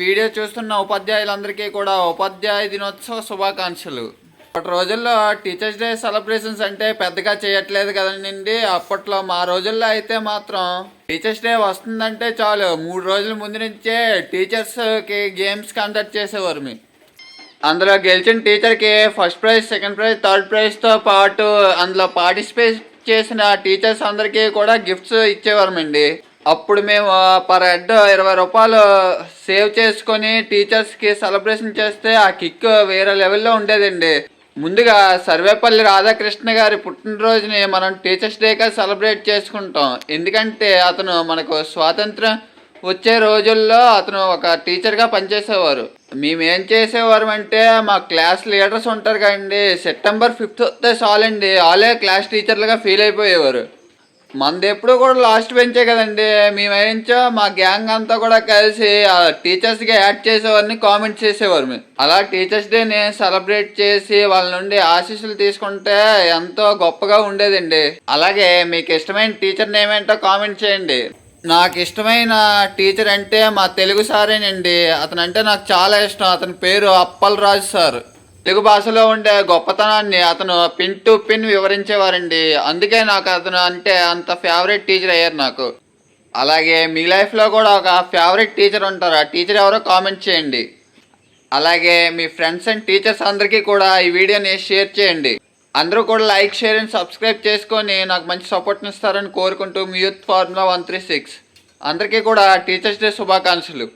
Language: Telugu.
వీడియో చూస్తున్న ఉపాధ్యాయులందరికీ కూడా ఉపాధ్యాయ దినోత్సవ శుభాకాంక్షలు. అప్పటి రోజుల్లో టీచర్స్ డే సెలబ్రేషన్స్ అంటే పెద్దగా చేయట్లేదు కదండి. అప్పట్లో మా రోజుల్లో అయితే మాత్రం టీచర్స్ డే వస్తుందంటే చాలు. మూడు రోజుల ముందు నుంచే టీచర్స్కి గేమ్స్ కండక్ట్ చేసేవారు మీ. అందులో గెలిచిన టీచర్కి first prize second prize third ప్రైజ్తో పాటు అందులో పార్టిసిపేట్ చేసిన టీచర్స్ అందరికీ కూడా గిఫ్ట్స్ ఇచ్చేవారమండి అప్పుడు మేము పర్ హెడ్ ఇరవై రూపాయలు సేవ్ చేసుకొని టీచర్స్కి సెలబ్రేషన్ చేస్తే ఆ కిక్ వేరే లెవెల్లో ఉండేదండి. ముందుగా సర్వేపల్లి రాధాకృష్ణ గారి పుట్టినరోజుని మనం టీచర్స్ డేగా సెలబ్రేట్ చేసుకుంటాం. ఎందుకంటే అతను మనకు స్వాతంత్రం వచ్చే రోజుల్లో అతను ఒక టీచర్గా పనిచేసేవారు. మేమేం చేసేవారు అంటే మా క్లాస్ లీడర్స్ ఉంటారు కదండి సెప్టెంబర్ ఫిఫ్త్ వస్తే చాలండి వాళ్ళే క్లాస్ టీచర్లుగా ఫీల్ అయిపోయేవారు. మనది ఎప్పుడు కూడా లాస్ట్ బెంచే కదండి. మేమేంచో మా గ్యాంగ్ అంతా కూడా కలిసి ఆ టీచర్స్కి యాడ్ చేసేవారిని కామెంట్ చేసేవారు మేము. అలా టీచర్స్ డేని సెలబ్రేట్ చేసి వాళ్ళ నుండి ఆశీస్సులు తీసుకుంటే ఎంతో గొప్పగా ఉండేదండి. అలాగే మీకు ఇష్టమైన టీచర్ నేమ్ ఏంటో కామెంట్ చేయండి. నాకు ఇష్టమైన టీచర్ అంటే మా తెలుగు సారేనండి. అతను అంటే నాకు చాలా ఇష్టం. అతని పేరు అప్పల్ రాజు సార్. తెలుగు భాషలో ఉండే గొప్పతనాన్ని అతను పిన్ టు పిన్ వివరించేవారండి. అందుకే నాకు అతను అంటే అంత ఫేవరెట్ టీచర్ అయ్యారు నాకు. అలాగే మీ లైఫ్లో కూడా ఒక ఫేవరెట్ టీచర్ ఉంటారు. ఆ టీచర్ ఎవరో కామెంట్ చేయండి. అలాగే మీ ఫ్రెండ్స్ అండ్ టీచర్స్ అందరికీ కూడా ఈ వీడియోని షేర్ చేయండి. అందరూ కూడా లైక్ షేర్ అండ్ సబ్స్క్రైబ్ చేసుకొని నాకు మంచి సపోర్ట్ని ఇస్తారని కోరుకుంటూ మీ youth formula one three six అందరికీ కూడా టీచర్స్ డే శుభాకాంక్షలు.